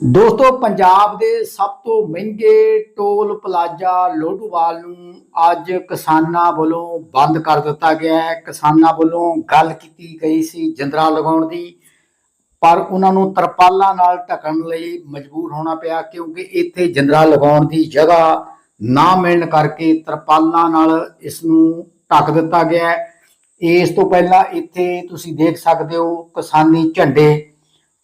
ਦੋਸਤੋ, ਪੰਜਾਬ ਦੇ ਸਭ ਤੋਂ ਮਹਿੰਗੇ ਟੋਲ ਪਲਾਜ਼ਾ ਲੋਡੂਵਾਲ ਨੂੰ ਅੱਜ ਕਿਸਾਨਾਂ ਵੱਲੋਂ ਬੰਦ ਕਰ ਦਿੱਤਾ ਗਿਆ ਹੈ। ਕਿਸਾਨਾਂ ਵੱਲੋਂ ਗੱਲ ਕੀਤੀ ਗਈ ਸੀ ਜੰਦਰਾ ਲਗਾਉਣ ਦੀ, ਪਰ ਉਹਨਾਂ ਨੂੰ ਤਰਪਾਲਾਂ ਨਾਲ ਢੱਕਣ ਲਈ ਮਜਬੂਰ ਹੋਣਾ ਪਿਆ, ਕਿਉਂਕਿ ਇੱਥੇ ਜੰਦਰਾ ਲਗਾਉਣ ਦੀ ਜਗ੍ਹਾ ਨਾ ਮਿਲਣ ਕਰਕੇ ਤਰਪਾਲਾਂ ਨਾਲ ਇਸ ਨੂੰ ਢੱਕ ਦਿੱਤਾ ਗਿਆ ਹੈ। ਇਸ ਤੋਂ ਪਹਿਲਾਂ ਇੱਥੇ ਤੁਸੀਂ ਦੇਖ ਸਕਦੇ ਹੋ ਕਿਸਾਨੀ ਝੰਡੇ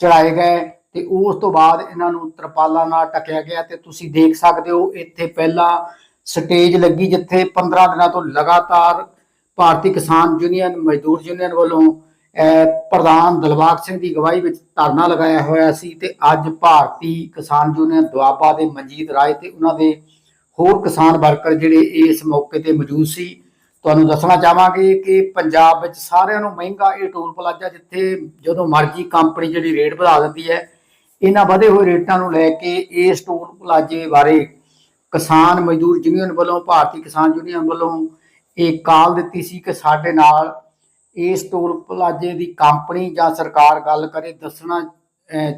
ਚੜਾਏ ਗਏ। ਤੇ ਉਸ ਤੋਂ ਬਾਅਦ ਇਹਨਾਂ ਨੂੰ ਤਰਪਾਲਾਂ ਨਾਲ ਟਕਿਆ ਗਿਆ ਤੇ ਤੁਸੀਂ ਦੇਖ ਸਕਦੇ ਹੋ ਇੱਥੇ ਪਹਿਲਾਂ ਸਟੇਜ ਲੱਗੀ ਜਿੱਥੇ 15 ਦਿਨਾਂ ਤੋਂ ਲਗਾਤਾਰ ਭਾਰਤੀ ਕਿਸਾਨ ਯੂਨੀਅਨ, ਮਜ਼ਦੂਰ ਯੂਨੀਅਨ ਵੱਲੋਂ ਪ੍ਰਧਾਨ ਦਿਲਬਾਗ ਸਿੰਘ ਦੀ ਅਗਵਾਈ ਵਿੱਚ ਧਰਨਾ ਲਗਾਇਆ ਹੋਇਆ ਸੀ ਤੇ ਅੱਜ ਭਾਰਤੀ ਕਿਸਾਨ ਯੂਨੀਅਨ ਦੁਆਬਾ ਦੇ ਮਨਜੀਤ ਰਾਏ ਤੇ ਉਹਨਾਂ ਦੇ ਹੋਰ ਕਿਸਾਨ ਵਰਕਰ ਜਿਹੜੇ ਇਸ ਮੌਕੇ ਤੇ ਮੌਜੂਦ ਸੀ। ਤੁਹਾਨੂੰ ਦੱਸਣਾ ਚਾਹਾਂਗੇ ਕਿ ਪੰਜਾਬ ਵਿੱਚ ਸਾਰਿਆਂ ਨੂੰ ਮਹਿੰਗਾ ਇਹ ਟੋਲ ਪਲਾਜ਼ਾ ਜਿੱਥੇ ਜਦੋਂ ਮਰਜ਼ੀ ਕੰਪਨੀ ਜਿਹੜੀ ਰੇਟ ਵਧਾ ਦਿੰਦੀ ਹੈ ਇਹਨਾਂ ਵਧੇ ਹੋਏ ਰੇਟਾਂ ਨੂੰ ਲੈ ਕੇ ਇਸ ਟੋਲ ਪਲਾਜ਼ੇ ਬਾਰੇ ਕਿਸਾਨ ਮਜ਼ਦੂਰ ਯੂਨੀਅਨ ਵੱਲੋਂ, ਭਾਰਤੀ ਕਿਸਾਨ ਯੂਨੀਅਨ ਵੱਲੋਂ ਇਹ ਕਾਲ ਦਿੱਤੀ ਸੀ ਕਿ ਸਾਡੇ ਨਾਲ ਇਸ ਟੋਲ ਪਲਾਜ਼ੇ ਦੀ ਕੰਪਨੀ ਜਾਂ ਸਰਕਾਰ ਗੱਲ ਕਰੇ, ਦੱਸਣਾ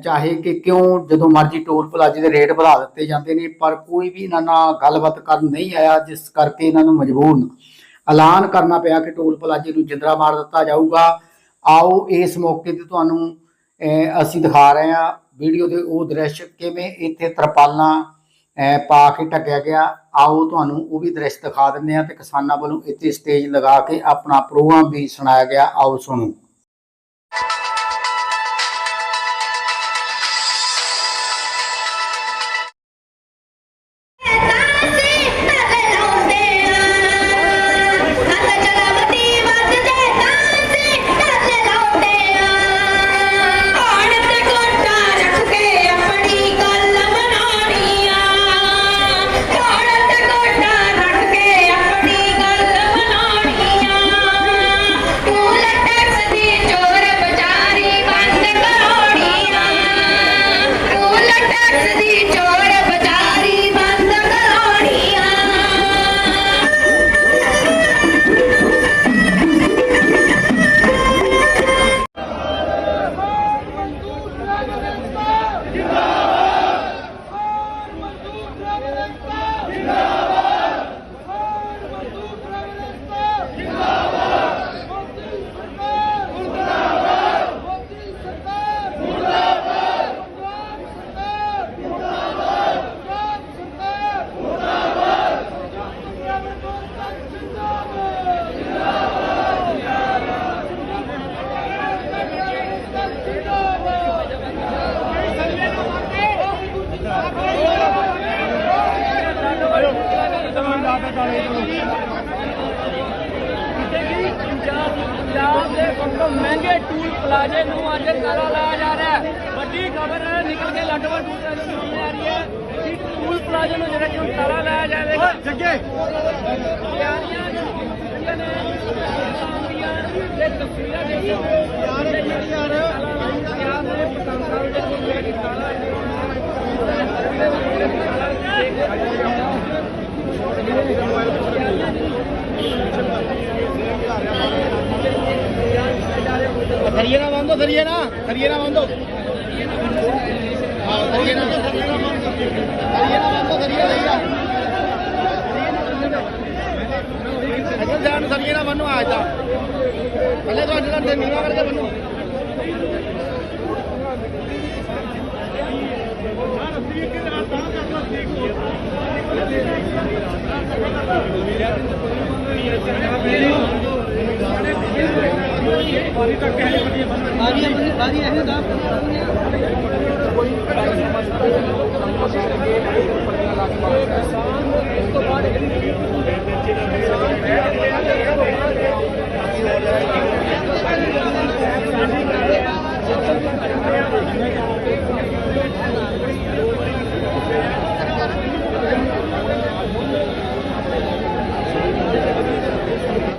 ਚਾਹੇ ਕਿ ਕਿਉਂ ਜਦੋਂ ਮਰਜ਼ੀ ਟੋਲ ਪਲਾਜ਼ੇ ਦੇ ਰੇਟ ਵਧਾ ਦਿੱਤੇ ਜਾਂਦੇ ਨੇ, ਪਰ ਕੋਈ ਵੀ ਇਹਨਾਂ ਨਾਲ ਗੱਲਬਾਤ ਕਰਨ ਨਹੀਂ ਆਇਆ, ਜਿਸ ਕਰਕੇ ਇਹਨਾਂ ਨੂੰ ਮਜਬੂਰਨ ਐਲਾਨ ਕਰਨਾ ਪਿਆ ਕਿ ਟੋਲ ਪਲਾਜ਼ੇ ਨੂੰ ਜਿੰਦਰਾ ਮਾਰ ਦਿੱਤਾ ਜਾਊਗਾ। ਆਓ ਇਸ ਮੌਕੇ ਤੇ ਤੁਹਾਨੂੰ ਅਸੀਂ ਦਿਖਾ ਰਹੇ ਹਾਂ। ਵੀਡੀਓ ਦੇ ਉਹ ਦ੍ਰਿਸ਼ ਕਿਵੇਂ ਇੱਥੇ ਤਰਪਾਲਾਂ ਪਾ ਕੇ ਢੱਕਿਆ ਗਿਆ, ਆਓ ਤੁਹਾਨੂੰ ਉਹ ਵੀ ਦ੍ਰਿਸ਼ ਦਿਖਾ ਦਿੰਦੇ ਹਾਂ ਤੇ ਕਿਸਾਨਾਂ ਵੱਲੋਂ ਇੱਥੇ ਸਟੇਜ ਲਗਾ ਕੇ ਆਪਣਾ ਪ੍ਰੋਗਰਾਮ ਵੀ ਸੁਣਾਇਆ ਗਿਆ। ਆਓ ਸੁਣੋ। ਪੰਜਾਬ ਦੇ ਸਭ ਤੋਂ ਮਹਿੰਗੇ ਟੂਲ ਪਲਾਜ਼ੇ ਨੂੰ ਅੱਜ ਤਾਲਾ ਲਾਇਆ ਜਾ ਰਿਹਾ ਹੈ ਵੱਡੀ ਖਬਰ ਨਿਕਲ ਕੇ ਲੱਡਵਾ ਟੂਲ ਪਲਾਜ਼ੇ ਤੋਂ ਸਾਹਮਣੇ ਆ ਰਹੀ ਹੈ ਕਿ ਟੂਲ ਪਲਾਜ਼ੇ ਨੂੰ ਜਿਹੜਾ ਕਿ ਤਾਲਾ ਲਾਇਆ ਜਾਵੇਗਾ ਜੱਗੇ ਤਿਆਰੀਆਂ ਜਿਹੜੀਆਂ ਨੇ ਤਸਵੀਰਾਂ ਜਿਹੜੀਆਂ ਯਾਰ ਯਾਰ ਯਾਰ। वांदो सर सरी वांदो ਥਰੀਏ ਨਾ ਬੰਦੋ ਥਰੀਏ ਲਈਆ ਅਜੇ ਜਾਨ ਥਰੀਏ ਨਾ ਬੰਨੋ ਆ ਜਾ ਪਹਿਲੇ ਤੋਂ ਅੱਜ ਦਾ ਨੀਵਾ ਕਰਕੇ ਬੰਨੋ